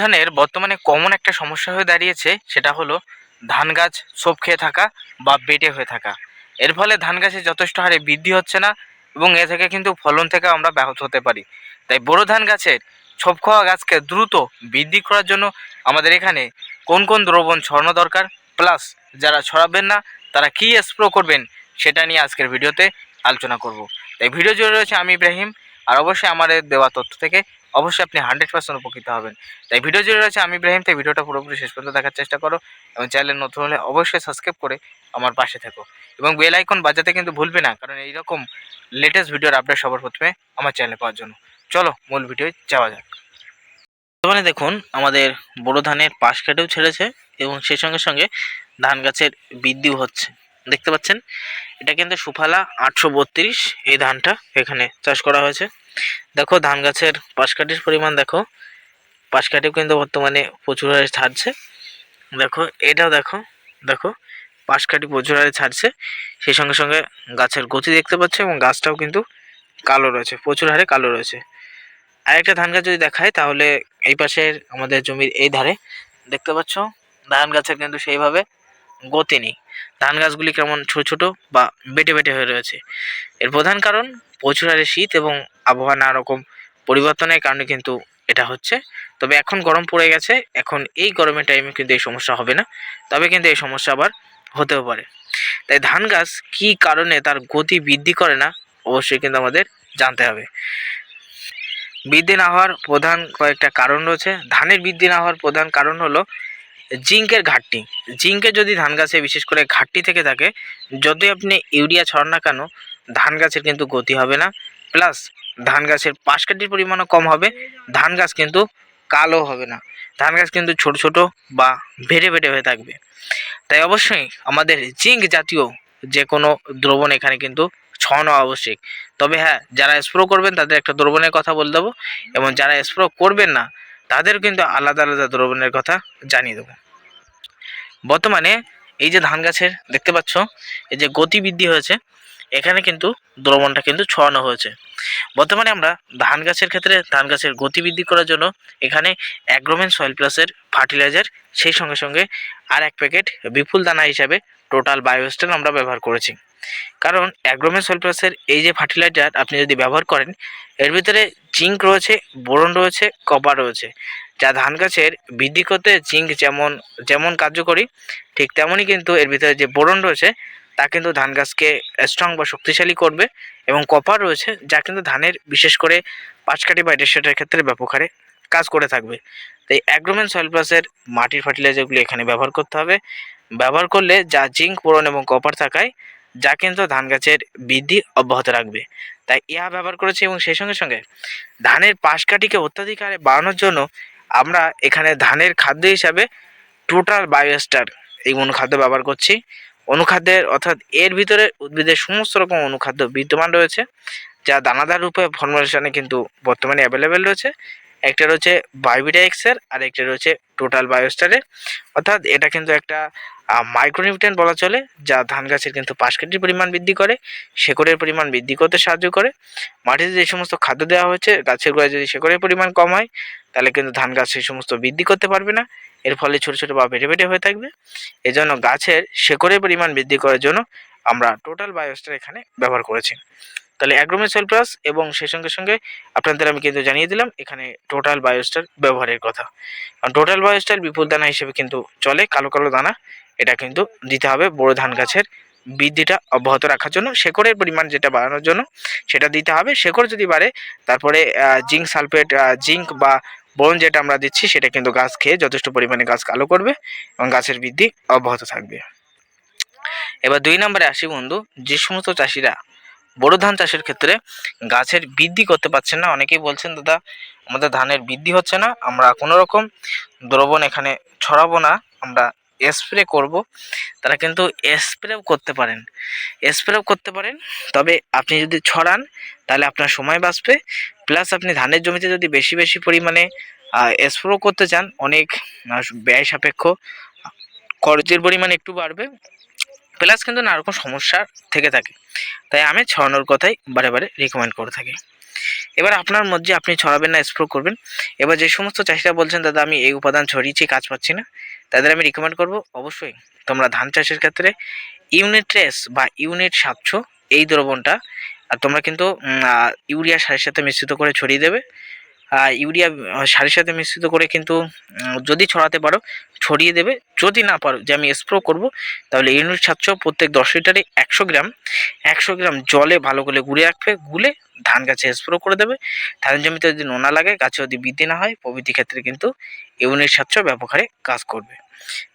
ধানের বর্তমানে কমন একটা সমস্যা হয়ে দাঁড়িয়েছে, সেটা হলো ধান গাছ ছোপ খেয়ে থাকা বা বেটে হয়ে থাকা। এর ফলে ধান গাছে যথেষ্ট হারে বৃদ্ধি হচ্ছে না এবং এ থেকে কিন্তু ফলন থেকে আমরা ব্যাহত হতে পারি। তাই বোরো ধান গাছের ছোপ খাওয়া গাছকে দ্রুত বৃদ্ধি করার জন্য আমাদের এখানে কোন কোন দ্রবণ ছড়ানো দরকার, প্লাস যারা ছড়াবেন না, তারা কী স্প্রো করবেন, সেটা নিয়ে আজকের ভিডিওতে আলোচনা করব। তাই ভিডিও জুড়ে রয়েছে আমি ইব্রাহিম, আর অবশ্যই আমাদের দেওয়া তথ্য থেকে অবশ্যই আপনি হান্ড্রেড পার্সেন্ট উপকৃত হবেন। তাই ভিডিও জুড়ে রয়েছে আমি ইব্রাহিম, তাই ভিডিওটা পুরোপুরি শেষ পর্যন্ত দেখার চেষ্টা করো এবং চ্যানেল নতুন হলে অবশ্যই সাবস্ক্রাইব করে আমার পাশে থেকো এবং বেল আইকন বাজাতে কিন্তু ভুলবে না, কারণ এইরকম লেটেস্ট ভিডিওর আপডেট সবার প্রথমে আমার চ্যানেলে পাওয়ার জন্য। চলো মূল ভিডিও যাওয়া যাক। বর্তমানে দেখুন, আমাদের বড় ধানের পাশ কেটেও ছেড়েছে এবং সেই সঙ্গে সঙ্গে ধান গাছের বৃদ্ধিও হচ্ছে। দেখতে পাচ্ছেন, এটা কিন্তু সুফালা আটশো বত্রিশ এই ধানটা এখানে চাষ করা হয়েছে। দেখো, ধান গাছের পাশকাঠির পরিমাণ দেখো। পাশকাঠিও কিন্তু বর্তমানে প্রচুর হারে ছাড়ছে। দেখো, এটাও দেখো দেখো, পাশকাঠি প্রচুর হারে ছাড়ছে। সেই সঙ্গে সঙ্গে গাছের গতি দেখতে পাচ্ছ এবং গাছটাও কিন্তু কালো রয়েছে, প্রচুর হারে কালো রয়েছে। আরেকটা ধান গাছ যদি দেখায় তাহলে এই পাশের আমাদের জমির এই ধারে দেখতে পাচ্ছ, ধান গাছের কিন্তু সেইভাবে গতি নেই। ধান গাছগুলি কেমন ছোট ছোট বা বেটে বেটে হয়ে রয়েছে। এর প্রধান কারণ প্রচুর হারে শীত এবং আবহাওয়া নানা রকম পরিবর্তনের কারণে কিন্তু এটা হচ্ছে। তবে এখন গরম পড়ে গেছে, এখন এই গরমের টাইমে কিন্তু এই সমস্যা হবে না। তবে কিন্তু এই সমস্যা আবার হতেও পারে। তাই ধান গাছ কী কারণে তার গতি বৃদ্ধি করে না, অবশ্যই কিন্তু আমাদের জানতে হবে। বৃদ্ধি না হওয়ার প্রধান কয়েকটা কারণ রয়েছে। ধানের বৃদ্ধি না হওয়ার প্রধান কারণ হলো জিঙ্কের ঘাটতি। জিঙ্কের যদি ধান গাছে বিশেষ করে ঘাটতি থেকে থাকে যতই আপনি ইউরিয়া ছড়ান না কেন, ধান গাছের কিন্তু গতি হবে না। প্লাস ধান গাছের পাশকাঠির পরিমাণও কম হবে, ধান গাছ কিন্তু কালো হবে না। ধান গাছ কিন্তু ছোট ছোট বা ভেটে ভেটে হয়ে থাকবে। তাই অবশ্যই আমাদের জিঙ্ক জাতীয় যে কোনো দ্রবণ এখানে কিন্তু ছড়ানো আবশ্যক। তবে হ্যাঁ যারা স্প্রো করবেন তাদের একটা দ্রবণের কথা বলে দেবো। এবং যারা স্প্রো করবেন না তাদের কিন্তু আলাদা আলাদা দ্রবণের কথা জানিয়ে দেবো। বর্তমানে এই যে ধান গাছের দেখতে পাচ্ছ, এই যে গতি বৃদ্ধি হয়েছে, এখানে কিন্তু দ্রবণটা কিন্তু ছড়ানো হয়েছে। বর্তমানে আমরা ধান গাছের ক্ষেত্রে ধান গাছের গতি বৃদ্ধি করার জন্য এখানে অ্যাগ্রোমেন সয়েল প্লাসের ফার্টিলাইজার, সেই সঙ্গে সঙ্গে আর এক প্যাকেট বিপুল দানা হিসাবে টোটাল বায়োস্টেল আমরা ব্যবহার করেছি। কারণ অ্যাগ্রোমেন সয়েল প্লাসের এই যে ফার্টিলাইজার আপনি যদি ব্যবহার করেন, এর ভিতরে জিঙ্ক রয়েছে, বোরন রয়েছে কপার রয়েছে। যা ধান গাছের বৃদ্ধি করতে জিঙ্ক যেমন যেমন কার্যকরী, ঠিক তেমনই কিন্তু এর ভিতরে যে বোরন রয়েছে, তা কিন্তু ধান গাছকে স্ট্রং বা শক্তিশালী করবে এবং কপার রয়েছে, যা কিন্তু ধানের বিশেষ করে পাঁচকাঠি বা ডেসেটের ক্ষেত্রে ব্যাপক হারে কাজ করে থাকবে। তাই অ্যাগ্রোমেন সয়েল মাটির ফার্টিলাইজারগুলি এখানে ব্যবহার করতে হবে। ব্যবহার করলে যা জিঙ্ক বোরন এবং কপার থাকায় যা কিন্তু ধান গাছের বৃদ্ধি অব্যাহত রাখবে। তাই ইহা ব্যবহার করেছে এবং সেই সঙ্গে সঙ্গে ধানের পাশকাঠিকে অত্যাধিক হারে বাড়ানোর জন্য আমরা এখানে ধানের খাদ্য হিসাবে টোটাল বায়োস্টার এই অনুখাদ্য ব্যবহার করছি। অনুখাদ্যের অর্থাৎ এর ভিতরে উদ্ভিদের সমস্ত রকম অনুখাদ্য বিদ্যমান রয়েছে, যা দানাদার রূপে ফর্মুলেশনে কিন্তু বর্তমানে অ্যাভেলেবেল রয়েছে। একটা রয়েছে বায়োবিটা এক্সের আর একটা রয়েছে টোটাল বায়োস্টারের। অর্থাৎ এটা কিন্তু একটা মাইক্রোনিউট্রেন বলা চলে, যা ধান গাছের কিন্তু পাশকাঠির পরিমাণ বৃদ্ধি করে, শেকড়ের পরিমাণ বৃদ্ধি করতে সাহায্য করে। মাটিতে যে সমস্ত খাদ্য দেওয়া হয়েছে, গাছের গোড়ায় যদি শেকড়ের পরিমাণ কম হয়, তাহলে কিন্তু ধান গাছ সেই সমস্ত বৃদ্ধি করতে পারবে না। এর ফলে ছোটো ছোটো বা বেটে বেটে হয়ে থাকবে। এজন্য গাছের শেকড়ের পরিমাণ বৃদ্ধি করার জন্য আমরা টোটাল বায়োস্টার এখানে ব্যবহার করেছি। তাহলে অ্যাগ্রোমেসেল প্লাস এবং সেই সঙ্গে সঙ্গে আপনাদের আমি কিন্তু জানিয়ে দিলাম, এখানে টোটাল বায়োস্টার ব্যবহারের কথা। কারণ টোটাল বায়োস্টার বিপুল দানা হিসেবে কিন্তু চলে, কালো কালো দানা। এটা কিন্তু দিতে হবে বড় ধান গাছের বৃদ্ধিটা অব্যাহত রাখার জন্য। শেকড়ের পরিমাণ যেটা বাড়ানোর জন্য সেটা দিতে হবে। শেকড় যদি বাড়ে, তারপরে জিঙ্ক সালফেট জিঙ্ক বা বোন যেটা আমরা দিচ্ছি, সেটা কিন্তু গাছ খেয়ে যথেষ্ট পরিমাণে গাছ কালো করবে এবং গাছের বৃদ্ধি অব্যাহত থাকবে। এবার দুই নম্বরে আসি বন্ধু, যে সমস্ত চাষিরা বড় ধান চাষের ক্ষেত্রে গাছের বৃদ্ধি করতে পারছেন না, অনেকেই বলছেন, দাদা, আমাদের ধানের বৃদ্ধি হচ্ছে না, আমরা কোনো রকম দ্রবণ এখানে ছড়াবো না, আমরা স্প্রে করব, তারা কিন্তু স্প্রেও করতে পারেন। স্প্রেও করতে পারেন, তবে আপনি যদি ছড়ান, তাহলে আপনার সময় বাঁচবে। প্লাস আপনি ধানের জমিতে যদি বেশি বেশি পরিমাণে স্প্রে করতে চান, অনেক ব্যয় সাপেক্ষ, খরচের পরিমাণ একটু বাড়বে। প্লাস কিন্তু নানা রকম সমস্যা থেকে থাকে। তাই আমি ছড়ানোর কথাই বারে বারে রিকমেন্ড করে থাকি। এবার আপনার মধ্যে আপনি ছড়াবেন না স্প্রো করবেন। এবার যে সমস্ত চাষিরা বলছেন, দাদা, আমি এই উপাদান ছড়িয়েছি, কাজ পাচ্ছি না। তাদের আমি রিকমেন্ড করব। অবশ্যই তোমরা ধান চাষের ক্ষেত্রে ইউনিট ট্রেস বা ইউনিট সাতশো এই দ্রবণটা, আর তোমরা কিন্তু ইউরিয়া সারের সাথে মিশ্রিত করে ছড়িয়ে দেবে। ইউরিয়া সারের সাথে মিশ্রিত করে কিন্তু যদি ছড়াতে পারো, ছড়িয়ে দেবে। যদি না পারো, যে আমি স্প্রো করব, তাহলে ইউনিট সাতশো প্রত্যেক দশ লিটারে একশো গ্রাম একশো গ্রাম জলে ভালো করে গুলে রাখবে, গুলে ধান গাছে স্প্রো করে দেবে। ধান জমিতে যদি নোনা লাগে, গাছে যদি বৃদ্ধি না হয়, প্রভৃতি ক্ষেত্রে কিন্তু ইউনিট সাতশো ব্যবহারে কাজ করবে।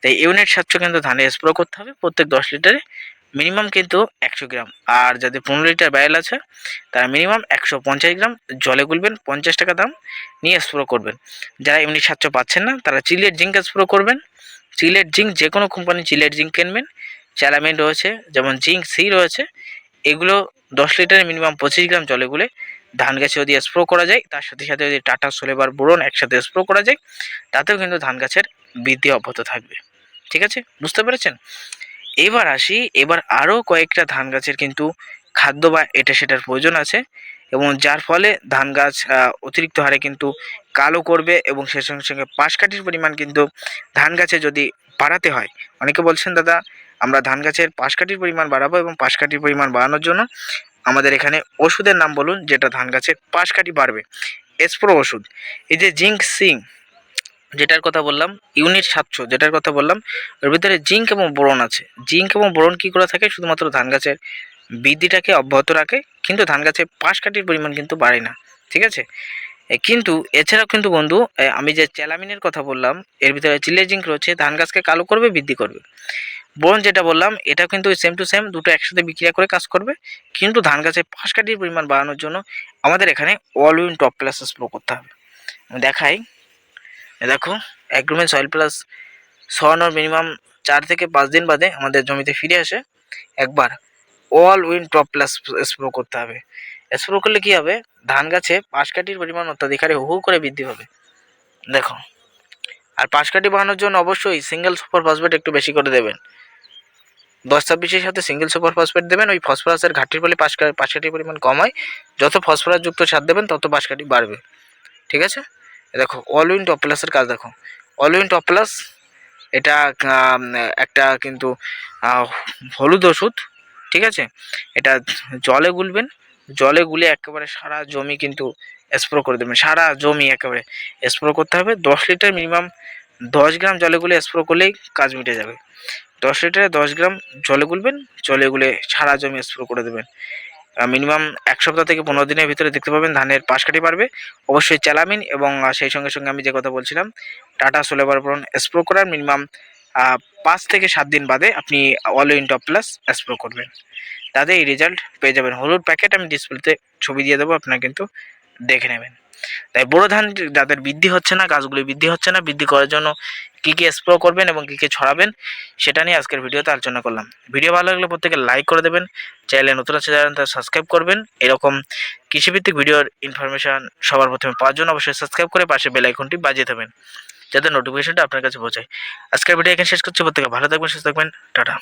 তাই ইউনিট সাতশো কিন্তু ধানে স্প্রো করতে হবে, প্রত্যেক দশ লিটারে মিনিমাম কিন্তু একশো গ্রাম। আর যাদের পনেরো লিটার ব্যারেল আছে তারা মিনিমাম একশো পঞ্চাশ গ্রাম জলে গুলবেন, পঞ্চাশ টাকা দাম নিয়ে স্প্রো করবেন। যারা এমনি সাতশো পাচ্ছেন না, তারা চিলেট জিঙ্ক স্প্রো করবেন। চিলেট জিঙ্ক যে কোনো কোম্পানি চিলেট জিঙ্ক কিনবেন। চ্যালামিন রয়েছে, যেমন জিঙ্ক সি রয়েছে। এগুলো দশ লিটারে মিনিমাম পঁচিশ গ্রাম জলে গুলে ধান গাছে যদি স্প্রো করা যায়, তার সাথে সাথে যদি টাটা সোলেবার বোরন একসাথে স্প্রো করা যায়, তাতেও কিন্তু ধান গাছের বৃদ্ধি অব্যাহত থাকবে। ঠিক আছে? বুঝতে পেরেছেন? এবার আসি, এবার আরও কয়েকটা ধান গাছের কিন্তু খাদ্য বা এটা সেটার প্রয়োজন আছে এবং যার ফলে ধান গাছ অতিরিক্ত হারে কিন্তু কালো করবে এবং সে সঙ্গে সঙ্গে পাশকাঠির পরিমাণ কিন্তু ধান গাছে যদি বাড়াতে হয়, অনেকে বলছেন, দাদা, আমরা ধান গাছের পাশকাঠির পরিমাণ বাড়াবো এবং পাশকাঠির পরিমাণ বাড়ানোর জন্য আমাদের এখানে ওষুধের নাম বলুন, যেটা ধান গাছের পাশকাঠি বাড়বে। স্প্রো ওষুধ। এই যে জিঙ্ক সিং যেটার কথা বললাম, ইউনিট সাতশো, যেটার কথা বললাম, ওর ভিতরে জিঙ্ক এবং বোরন আছে। জিঙ্ক এবং বোরন কী করে থাকে? শুধুমাত্র ধান গাছের বৃদ্ধিটাকে অব্যাহত রাখে, কিন্তু ধান গাছের পাশকাঠির পরিমাণ কিন্তু বাড়ে না, ঠিক আছে? কিন্তু, এছাড়াও কিন্তু বন্ধু আমি যে চ্যালামিনের কথা বললাম, এর ভিতরে চিলে জিঙ্ক রয়েছে, ধান গাছকে কালো করবে, বৃদ্ধি করবে। বোরন যেটা বললাম এটা কিন্তু সেম টু সেম দুটো একসাথে বিক্রিয়া করে কাজ করবে, কিন্তু ধান গাছের পাশকাঠির পরিমাণ বাড়ানোর জন্য আমাদের এখানে All Win Top Plus spray করতে হবে। দেখাই দেখো অ্যাগ্রোমেন্ট সয়েল প্লাস ছড়ানোর মিনিমাম চার থেকে পাঁচ দিন বাদে আমাদের জমিতে ফিরে আসে। একবার All Win Top Plus spray করতে হবে। স্প্রো করলে কি হবে? ধান গাছে পাশকাঠির পরিমাণ অত্যাধিক হারে হু করে বৃদ্ধি হবে দেখো, আর পাশকাঠি বাড়ানোর জন্য অবশ্যই সিঙ্গেল সুপার ফসফেট একটু বেশি করে দেবেন। দশ ছাব্বিশের সাথে সিঙ্গেল সুপার ফসফেট দেবেন, ওই ফসফরাসের ঘাটতির ফলে পাশকা পাশকাঠির পরিমাণ কম হয়। যত ফসফরাস যুক্ত সার দেবেন, তত পাশকাঠি বাড়বে। ঠিক আছে? দেখো অল উইন টপ প্লাসের কাজ দেখো। অল উইন টপ প্লাস এটা একটা কিন্তু হলুদ ওষুধ, ঠিক আছে? এটা জলে গুলবেন, জলে গুলে একেবারে সারা জমি কিন্তু স্প্রো করে দেবেন। সারা জমি একেবারে স্প্রো করতে হবে। দশ লিটার মিনিমাম দশ গ্রাম জলে গুলে স্প্রো করলেই কাজ মিটে যাবে। দশ লিটারে দশ গ্রাম জলে গুলবেন, জলে গুলে সারা জমি স্প্রো করে দেবেন। মিনিমাম এক সপ্তাহ থেকে পনেরো দিনের ভিতরে দেখতে পাবেন ধানের পাশ কাটি পারবে অবশ্যই চালামিন এবং সেই সঙ্গে সঙ্গে আমি যে কথা বলছিলাম, টাটা সোলেবার ব্রন স্প্রো করার মিনিমাম পাঁচ থেকে সাত দিন বাদে আপনি All In Top Plus spray করবেন। তাতে এই রেজাল্ট পেয়ে যাবেন। হলুদ প্যাকেট আমি ডিসপ্লেতে ছবি দিয়ে দেবো, আপনারা কিন্তু দেখে নেবেন। তাই বড় ধান যাদের বৃদ্ধি হচ্ছে না গাছগুলি বৃদ্ধি হচ্ছে না, বৃদ্ধি করার জন্য কী কী স্প্রো করবেন এবং কী কী ছড়াবেন, সেটা নিয়ে আজকের ভিডিওতে আলোচনা করলাম। ভিডিও ভালো লাগলে প্রত্যেকে লাইক করে দেবেন চ্যানেলে নতুন আছে যারা তারা সাবস্ক্রাইব করবেন। এরকম কৃষিভিত্তিক ভিডিওর ইনফরমেশন সবার প্রথমে পাওয়ার জন্য অবশ্যই সাবস্ক্রাইব করে পাশে বেল আইকনটি বাজিয়ে দেবেন, যাতে নোটিফিকেশনটা আপনার কাছে পৌঁছায়। আজকের ভিডিও এখানে শেষ করছি, প্রত্যেকে ভালো থাকবেন, সুস্থ থাকবেন, টাটা।